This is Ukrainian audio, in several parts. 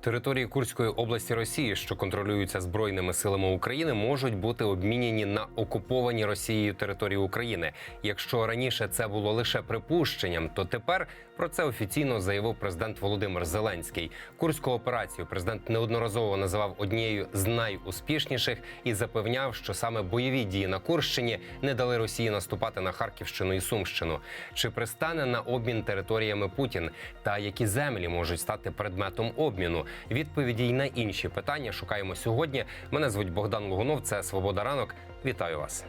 Території Курської області Росії, що контролюються збройними силами України, можуть бути обміняні на окуповані Росією території України. Якщо раніше це було лише припущенням, то тепер про це офіційно заявив президент Володимир Зеленський. Курську операцію президент неодноразово називав однією з найуспішніших і запевняв, що саме бойові дії на Курщині не дали Росії наступати на Харківщину і Сумщину. Чи пристане на обмін територіями Путін та які землі можуть стати предметом обміну? Відповіді й на інші питання шукаємо сьогодні. Мене звуть Богдан Лугунов. Це Свобода ранок. Вітаю вас.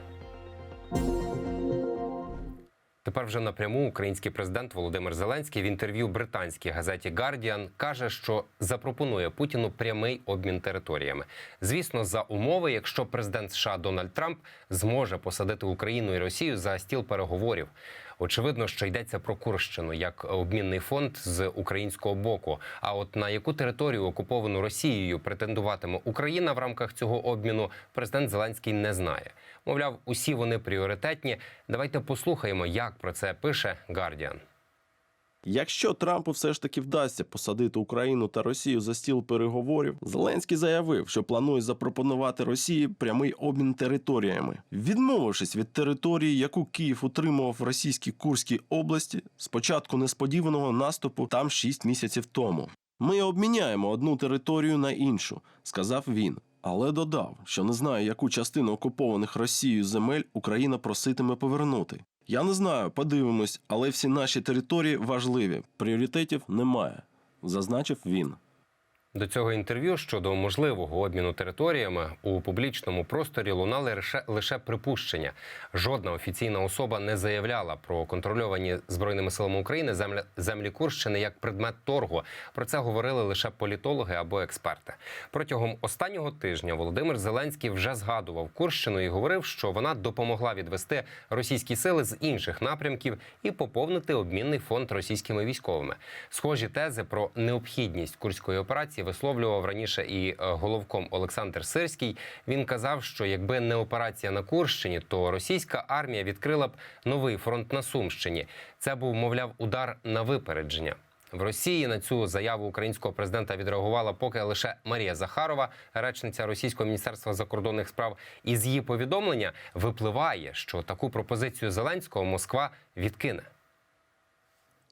Тепер вже напряму український президент Володимир Зеленський в інтерв'ю британській газеті Guardian каже, що запропонує Путіну прямий обмін територіями. Звісно, за умови, якщо президент США Дональд Трамп зможе посадити Україну і Росію за стіл переговорів. Очевидно, що йдеться про Курщину як обмінний фонд з українського боку. А от на яку територію окуповану Росією претендуватиме Україна в рамках цього обміну, президент Зеленський не знає. Мовляв, усі вони пріоритетні. Давайте послухаємо, як про це пише Guardian. Якщо Трампу все ж таки вдасться посадити Україну та Росію за стіл переговорів, Зеленський заявив, що планує запропонувати Росії прямий обмін територіями, відмовившись від території, яку Київ утримував в російській Курській області з початку несподіваного наступу там 6 місяців тому. Ми обміняємо одну територію на іншу, сказав він. Але додав, що не знає, яку частину окупованих Росією земель Україна проситиме повернути. Я не знаю, подивимось, але всі наші території важливі. Пріоритетів немає, зазначив він. До цього інтерв'ю щодо можливого обміну територіями у публічному просторі лунали лише, лише припущення. Жодна офіційна особа не заявляла про контрольовані збройними силами України землі, землі Курщини як предмет торгу. Про це говорили лише політологи або експерти. Протягом останнього тижня Володимир Зеленський вже згадував Курщину і говорив, що вона допомогла відвести російські сили з інших напрямків і поповнити обмінний фонд російськими військовими. Схожі тези про необхідність курської операції висловлював раніше і е, головком Олександр Сирський. Він казав, що якби не операція на Курщині, то російська армія відкрила б новий фронт на Сумщині. Це був, мовляв, удар на випередження. В Росії на цю заяву українського президента відреагувала поки лише Марія Захарова, речниця російського міністерства закордонних справ. Із її повідомлення випливає, що таку пропозицію Зеленського Москва відкине.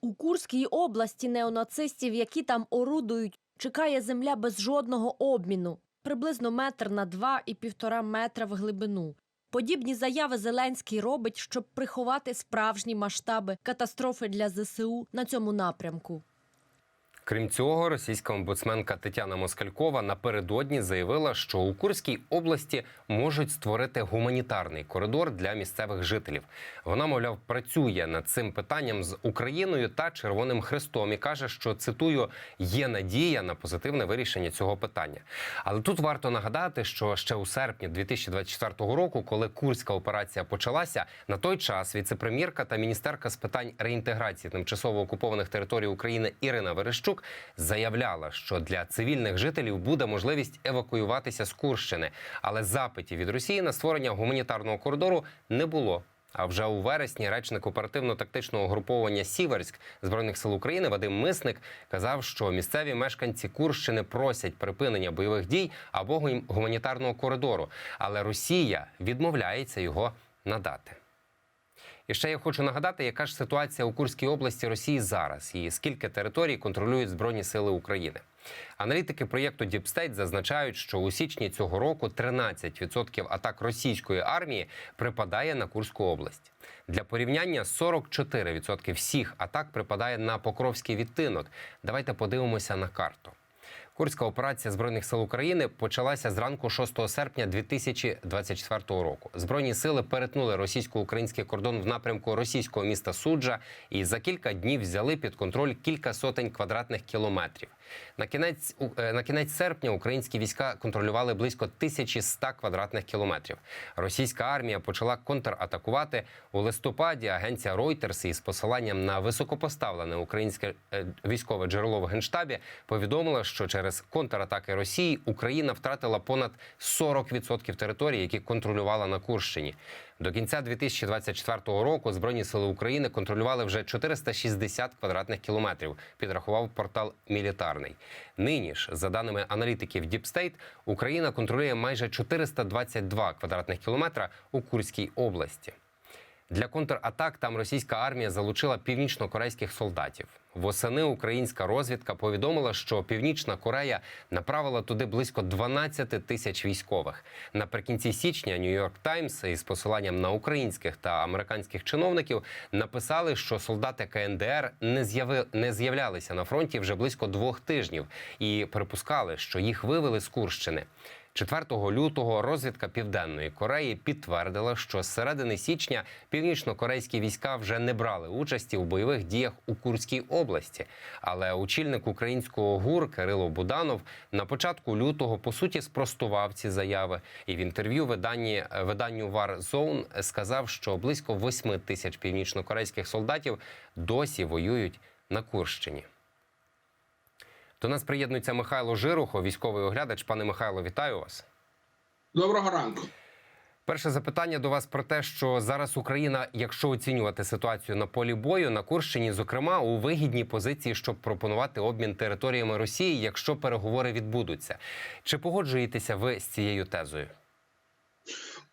У Курській області неонацистів, які там орудують, чекає земля без жодного обміну, приблизно метр на два і півтора метра в глибину. Подібні заяви Зеленський робить, щоб приховати справжні масштаби катастрофи для ЗСУ на цьому напрямку. Крім цього, російська омбудсменка Тетяна Москалькова напередодні заявила, що у Курській області можуть створити гуманітарний коридор для місцевих жителів. Вона, мовляв, працює над цим питанням з Україною та Червоним Хрестом і каже, що цитую: є надія на позитивне вирішення цього питання. Але тут варто нагадати, що ще у серпні 2024 року, коли курська операція почалася, на той час віцепрем'єрка та міністерка з питань реінтеграції тимчасово окупованих територій України Ірина Верещук заявляла, що для цивільних жителів буде можливість евакуюватися з Курщини, але запитів від Росії на створення гуманітарного коридору не було. А вже у вересні речник оперативно-тактичного груповання Сіверськ збройних сил України Вадим Мисник казав, що місцеві мешканці Курщини просять припинення бойових дій або гум- гуманітарного коридору, але Росія відмовляється його надати. І ще я хочу нагадати, яка ж ситуація у Курській області Росії зараз і скільки територій контролюють Збройні Сили України. Аналітики проєкту State зазначають, що у січні цього року 13% атак російської армії припадає на Курську область. Для порівняння 44% всіх атак припадає на Покровський відтинок. Давайте подивимося на карту. Курська операція збройних сил України почалася зранку 6 серпня 2024 року. Збройні сили перетнули російсько-український кордон в напрямку російського міста Суджа і за кілька днів взяли під контроль кілька сотень квадратних кілометрів. На кінець е, на кінець серпня українські війська контролювали близько 1100 квадратних кілометрів. Російська армія почала контратакувати у листопаді. Агенція Reuters із посиланням на високопоставлене українське е, військове джерело в генштабі повідомила, що через Через контратаки Росії Україна втратила понад 40% території, які контролювала на Курщині. До кінця 2024 року Збройні сили України контролювали вже 460 квадратних кілометрів. Підрахував портал Мілітарний. Нині ж, за даними аналітиків Діпстейт, Україна контролює майже 422 квадратних кілометра у Курській області. Для контратак там російська армія залучила північно-корейських солдатів. Восени українська розвідка повідомила, що Північна Корея направила туди близько 12 тисяч військових. Наприкінці січня Нью-Йорк Таймс із посиланням на українських та американських чиновників написали, що солдати КНДР не з'яви не з'являлися на фронті вже близько двох тижнів і припускали, що їх вивели з Курщини. 4 лютого розвідка Південної Кореї підтвердила, що з середини січня північно-корейські війська вже не брали участі у бойових діях у Курській області. Але очільник українського ГУР Кирило Буданов на початку лютого по суті спростував ці заяви. І в інтерв'ю виданні виданню Zone сказав, що близько 8 тисяч північно-корейських солдатів досі воюють на Курщині. До нас приєднується Михайло Жирухо, військовий оглядач. Пане Михайло, вітаю вас. Доброго ранку. Перше запитання до вас про те, що зараз Україна, якщо оцінювати ситуацію на полі бою на Курщині, зокрема у вигідній позиції, щоб пропонувати обмін територіями Росії, якщо переговори відбудуться. Чи погоджуєтеся ви з цією тезою?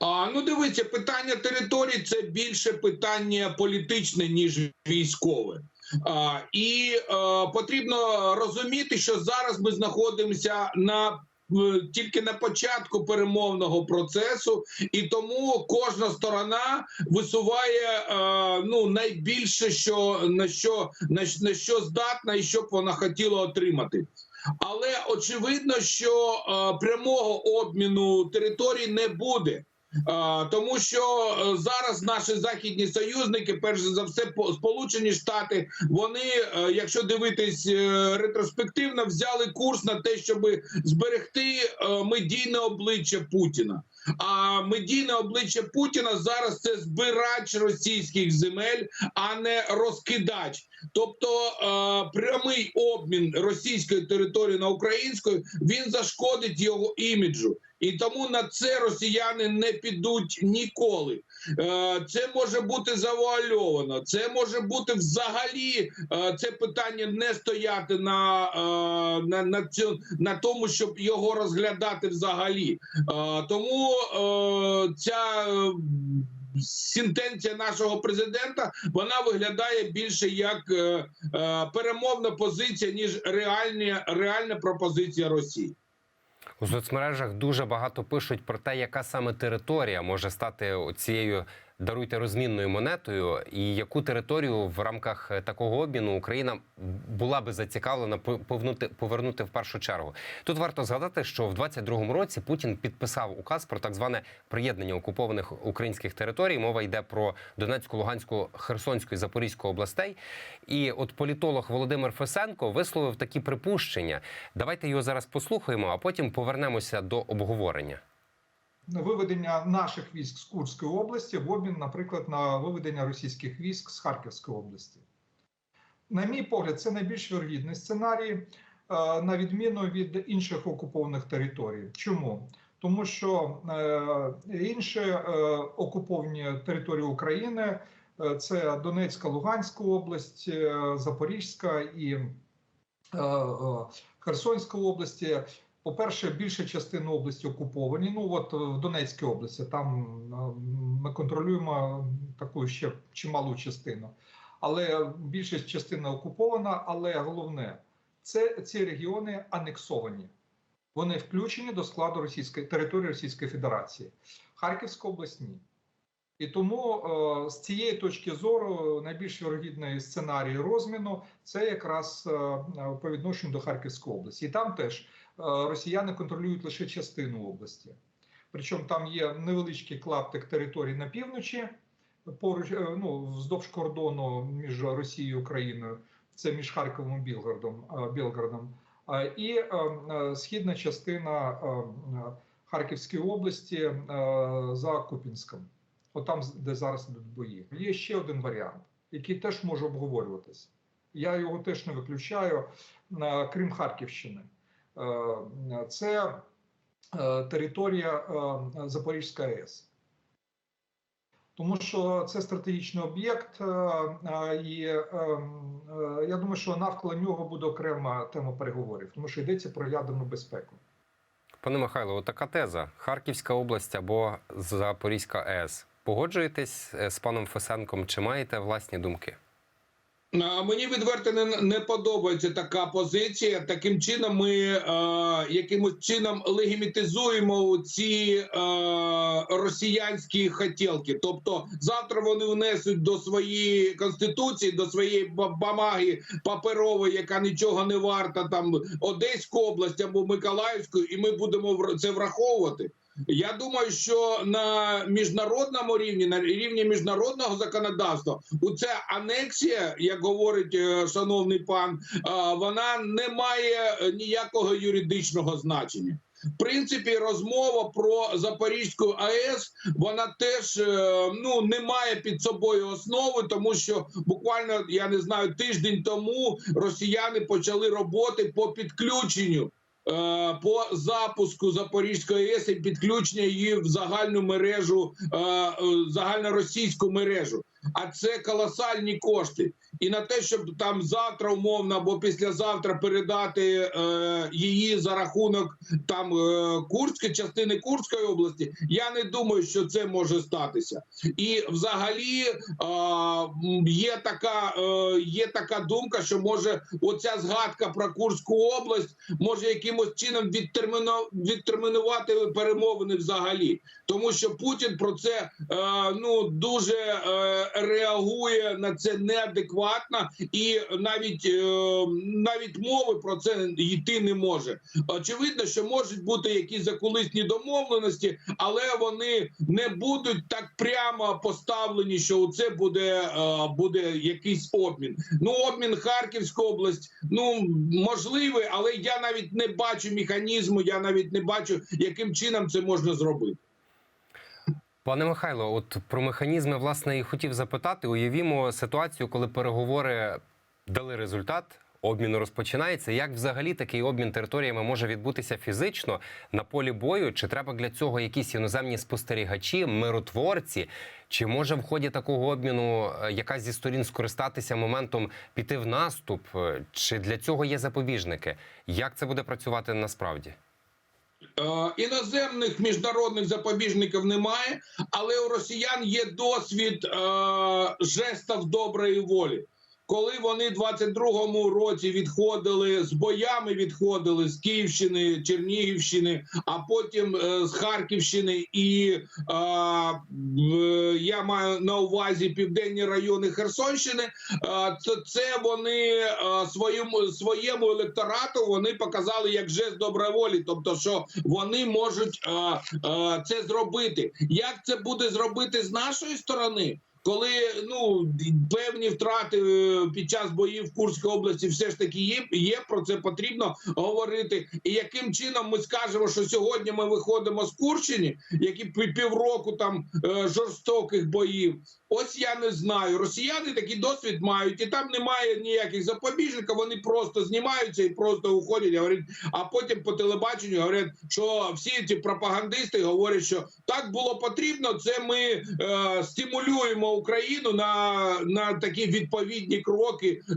А, ну дивіться, питання територій це більше питання політичне, ніж військове. І е, потрібно розуміти, що зараз ми знаходимося на тільки на початку перемовного процесу, і тому кожна сторона висуває е, ну найбільше, що на що на що здатна, і що б вона хотіла отримати. Але очевидно, що е, прямого обміну територій не буде. Тому що е, зараз наші західні союзники, перш за все, по- Сполучені Штати, вони, е, якщо дивитись е, ретроспективно, взяли курс на те, щоб зберегти медійне обличчя Путіна. А медійне обличчя Путіна зараз це збирач російських земель, а не розкидач. Тобто прямий обмін російської території на українську він зашкодить його іміджу. І тому на це росіяни не підуть ніколи. Е, Це може бути завуальовано. Це може бути взагалі е, це питання не стояти на, е, на, на, цю, на тому, щоб його розглядати взагалі. Тому ця сентенція нашого президента вона виглядає більше як перемовна позиція, ніж реальні, реальна пропозиція Росії. У соцмережах дуже багато пишуть про те, яка саме територія може стати цією даруйте розмінною монетою, і яку територію в рамках е, такого обміну Україна була би зацікавлена по- повернути, повернути в першу чергу. Тут варто згадати, що в 22-му році Путін підписав указ про так зване приєднання окупованих українських територій. Мова йде про Донецьку, Луганську, Херсонську і Запорізьку областей. І от політолог Володимир Фесенко висловив такі припущення. Давайте його зараз послухаємо, а потім повернемося до обговорення. Виведення наших військ з Курської області в обмін, наприклад, на виведення російських військ з Харківської області. На мій погляд, це найбільш вірогідний сценарій, е, на відміну від інших окупованих територій. Чому? Тому що е, інші е, окуповані території України це Донецька, Луганська область, Запорізька і Херсонська області. По-перше, більша частина області окуповані. Ну от в Донецькій області там е, ми контролюємо таку ще чималу частину. Але більша частина окупована. Але головне, це ці регіони анексовані. Вони включені до складу російської території Російської Федерації. Харківська область ні. І тому е, з цієї точки зору найбільш вірогідний сценарій розміну це якраз е, по відношенню до Харківської області. І там теж е, росіяни контролюють лише частину області. Причому там є невеличкий клаптик території на півночі, поруч ну, вздовж кордону між Росією і Україною, це між Харковом і Білгородом, Білгородом, і східна частина Харківської області за Купінськом. От там, де зараз йдуть бої. Є ще один варіант, який теж може обговорюватися. Я його теж не виключаю. е, Крім Харківщини. Е, Це е, територія Запорізька АЕС. Тому що це стратегічний об'єкт, і я думаю, що навколо нього буде окрема тема переговорів, тому що йдеться про ядерну безпеку. Пане Михайло, така теза: Харківська область або Запорізька АЕС. Погоджуєтесь е, з паном Фесенком? Чи маєте власні думки? А, Мені відверто не, не подобається така позиція. Таким чином, ми е, якимось чином легімітизуємо ці е, росіянські хотілки. Тобто, завтра вони внесуть до своєї конституції, до своєї ба- бумаги паперової, яка нічого не варта, там Одеську область або Миколаївську, і ми будемо це враховувати. Я думаю, що на міжнародному рівні, на рівні міжнародного законодавства, у це анексія, як говорить е, шановний пан, е, вона не має е, ніякого юридичного значення. В принципі, розмова про Запорізьку АЕС вона теж ну не має під собою основи, тому що буквально я не знаю тиждень тому росіяни почали роботи по підключенню по запуску Запорізької АЕС і підключення її в загальну мережу, е, е, загальноросійську мережу. А це колосальні кошти. І на те, щоб там завтра умовно або післязавтра передати е, її за рахунок там е, Курської частини Курської області, я не думаю, що це може статися. І взагалі е, є така, е, є така думка, що може оця згадка про Курську область може якимось чином відтерміно, відтермінувати перемовини взагалі, тому що Путін про це е, ну дуже е, реагує на це неадекватно, і навіть е, навіть мови про це йти не може. Очевидно, що можуть бути якісь закулисні домовленості, але вони не будуть так прямо поставлені, що у це буде, е, буде якийсь обмін. Ну, обмін Харківська область, ну можливий, але я навіть не бачу механізму, я навіть не бачу, яким чином це можна зробити. Пане Михайло, от про механізми власне і хотів запитати. Уявімо ситуацію, коли переговори дали результат. Обмін розпочинається. Як взагалі такий обмін територіями може відбутися фізично на полі бою? Чи треба для цього якісь іноземні спостерігачі, миротворці? Чи може в ході такого обміну е, якась зі сторін скористатися моментом піти в наступ? Чи для цього є запобіжники? Як це буде працювати насправді? Е, Іноземних міжнародних запобіжників немає, але у росіян є досвід е, жестів доброї волі. Коли вони в 22-му році відходили з боями, відходили з Київщини, Чернігівщини, а потім е, з Харківщини, і в- я маю на увазі південні райони Херсонщини, то це вони своєму своєму електорату вони показали як жест доброї волі, тобто, що вони можуть е, е, це зробити. Як це буде зробити з нашої сторони? Коли ну певні втрати е, під час боїв в Курській області все ж таки є, є про це потрібно говорити. І яким чином ми скажемо, що сьогодні ми виходимо з Курщини, які півроку там е, жорстоких боїв. Ось я не знаю. Росіяни такий досвід мають, і там немає ніяких запобіжників. Вони просто знімаються і просто уходять. Говорять, а потім по телебаченню говорять, що всі ці пропагандисти говорять, що так було потрібно. Це ми е, стимулюємо Україну на, на такі відповідні кроки е,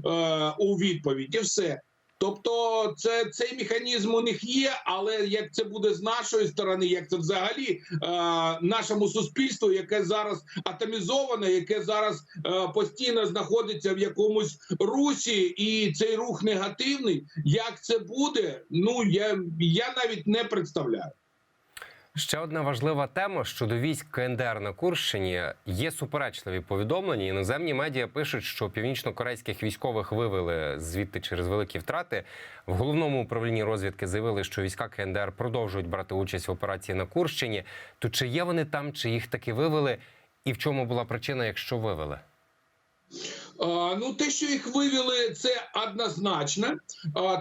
у відповідь, і все. Тобто, це цей механізм у них є, але як це буде з нашої сторони, як це взагалі е, нашому суспільству, яке зараз атомізоване, яке зараз е, постійно знаходиться в якомусь русі, і цей рух негативний. Як це буде? Ну я, я навіть не представляю. Ще одна важлива тема щодо військ КНДР на Курщині. Є суперечливі повідомлення. Іноземні медіа пишуть, що північно-корейських військових вивели звідти через великі втрати. В головному управлінні розвідки заявили, що війська КНДР продовжують брати участь в операції на Курщині. То чи є вони там, чи їх таки вивели, і в чому була причина, якщо вивели? Ну, те, що їх вивели, це однозначно,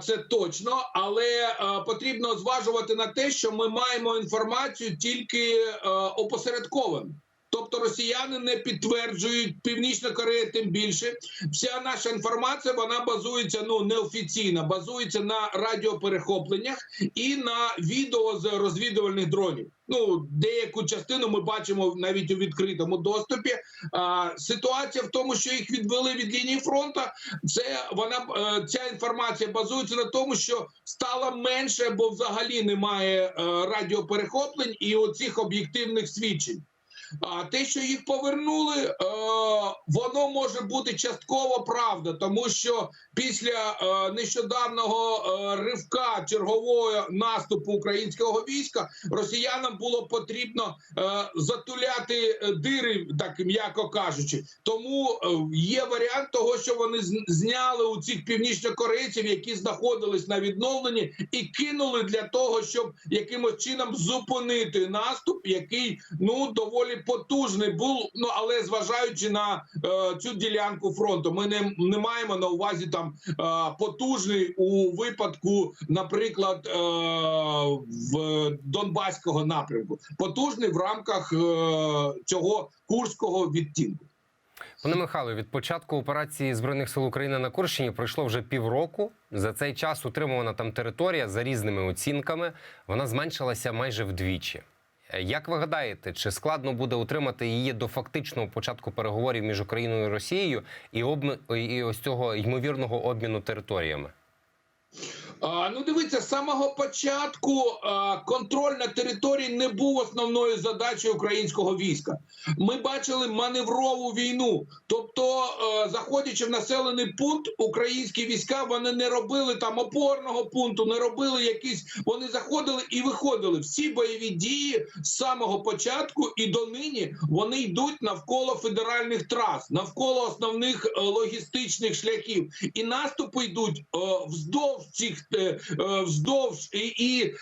це точно, але потрібно зважувати на те, що ми маємо інформацію тільки опосередковану. Тобто росіяни не підтверджують Північна Корея, тим більше. Вся наша інформація вона базується ну неофіційно, базується на радіоперехопленнях і на відео з розвідувальних дронів. Ну деяку частину ми бачимо навіть у відкритому доступі. А, ситуація в тому, що їх відвели від лінії фронту. Це вона е, ця інформація базується на тому, що стало менше або взагалі немає е, радіоперехоплень і оцих об'єктивних свідчень. А те, що їх повернули, е, воно може бути частково правда, тому що після е, нещодавнього е, ривка чергового наступу українського війська росіянам було потрібно затуляти дири, так м'яко кажучи. Тому є варіант того, що вони зняли у цих північнокорейців, які знаходились на відновленні, і кинули для того, щоб якимось чином зупинити наступ, який ну доволі потужний був. Ну але зважаючи на е, цю ділянку фронту, ми не, не маємо на увазі там е, потужний у випадку, наприклад, е, в Донбаського напрямку, потужний в рамках е, цього курського відтінку. Пане Михайло, від початку операції збройних сил України на Курщині пройшло вже півроку. За цей час утримувана там територія за різними оцінками. Вона зменшилася майже вдвічі. Е, Як ви гадаєте, чи складно буде утримати її до фактичного початку переговорів між Україною і Росією і обми... і ось цього ймовірного обміну територіями? Ну, дивіться, з самого початку контроль на території не був основною задачею українського війська. Ми бачили маневрову війну. Тобто, заходячи в населений пункт, українські війська вони не робили там опорного пункту, не робили якісь. Вони заходили і виходили. Всі бойові дії з самого початку і до нині вони йдуть навколо федеральних трас, навколо основних е, логістичних шляхів. І наступи йдуть е, вздовж цих вздовж і, і е,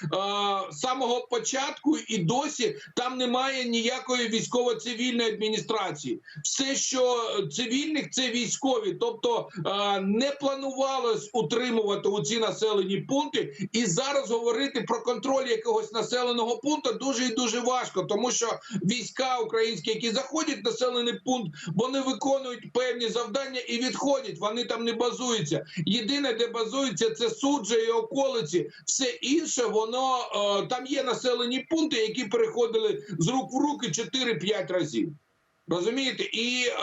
самого початку і досі там немає ніякої військово-цивільної адміністрації. Все, що цивільних, це військові, тобто е, не планувалось утримувати у ці населені пункти. І зараз говорити про контроль якогось населеного пункту дуже і дуже важко, тому що війська українські, які заходять в населений пункт, вони виконують певні завдання і відходять. Вони там не базуються. Єдине, де базуються, це суджа і околиці. Все інше, воно е, там є населені пункти, які переходили з рук в руки 4-5 разів. Розумієте, і е,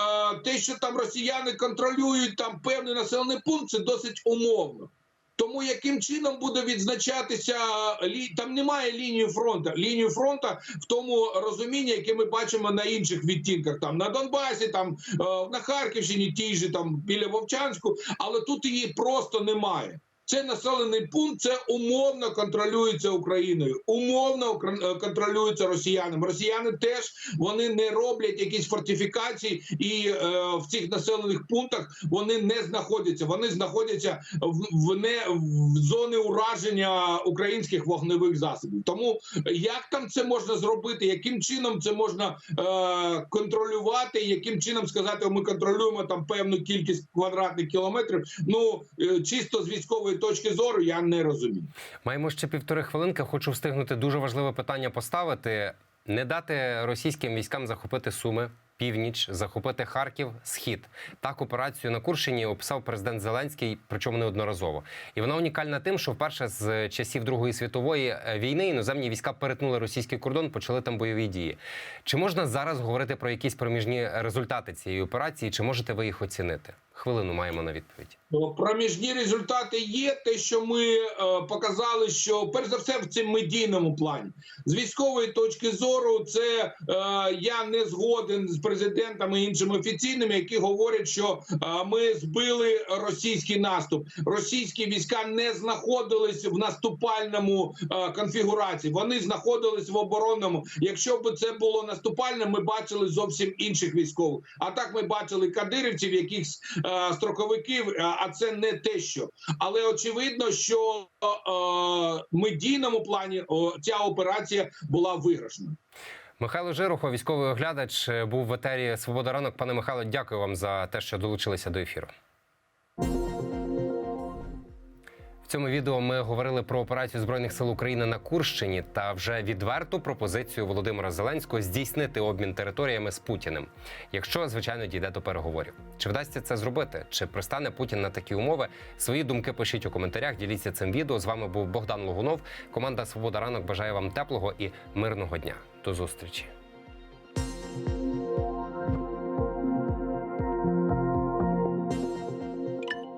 те, що там росіяни контролюють там певний населений пункт, це досить умовно. Тому яким чином буде відзначатися лі... там немає лінії фронту. Лінію фронту в тому розумінні, яке ми бачимо на інших відтінках, там на Донбасі, там е, на Харківщині, тій же там біля Вовчанську, але тут її просто немає. Це населений пункт, це умовно контролюється Україною, умовно е, контролюється росіянами. Росіяни теж вони не роблять якісь фортифікації, і е, в цих населених пунктах вони не знаходяться. Вони знаходяться в, в не в зони ураження українських вогневих засобів. Тому як там це можна зробити, яким чином це можна е, контролювати, яким чином сказати, ми контролюємо там певну кількість квадратних кілометрів. Ну е, чисто з військової точки зору я не розумію. Маємо ще півтори хвилинки. Хочу встигнути дуже важливе питання поставити: не дати російським військам захопити Суми. Північ захопити Харків, схід так операцію на Курщині описав президент Зеленський, причому неодноразово. І вона унікальна тим, що вперше з часів Другої світової е, війни іноземні війська перетнули російський кордон, почали там бойові дії. Чи можна зараз говорити про якісь проміжні результати цієї операції? Чи можете ви їх оцінити? Хвилину маємо на відповідь. Ну, Проміжні результати є. Те, що ми е, показали, що перш за все в цьому медійному плані з військової точки зору, це е, я не згоден з президентами і іншими офіційними, які говорять, що е, ми збили російський наступ. Російські війська не знаходились в наступальному е, конфігурації. Вони знаходились в оборонному. Якщо б це було наступальне, ми бачили зовсім інших військових. А так ми бачили кадирівців, якихось е, строковиків. е, А це не те, що але очевидно, що е, е, медійному плані ця операція була виграшна. Михайло Жирухов, військовий оглядач, е, був в етері Свобода ранок. Пане Михайло, дякую вам за те, що долучилися до ефіру. Цьому відео ми говорили про операцію збройних сил України на Курщині та вже відверту пропозицію Володимира Зеленського здійснити обмін територіями з Путіним, якщо звичайно дійде до переговорів. Чи вдасться це зробити? Чи пристане Путін на такі умови? Свої думки пишіть у коментарях. Діліться цим відео. З вами був Богдан Логунов. Команда Свобода ранок бажає вам теплого і мирного дня. До зустрічі.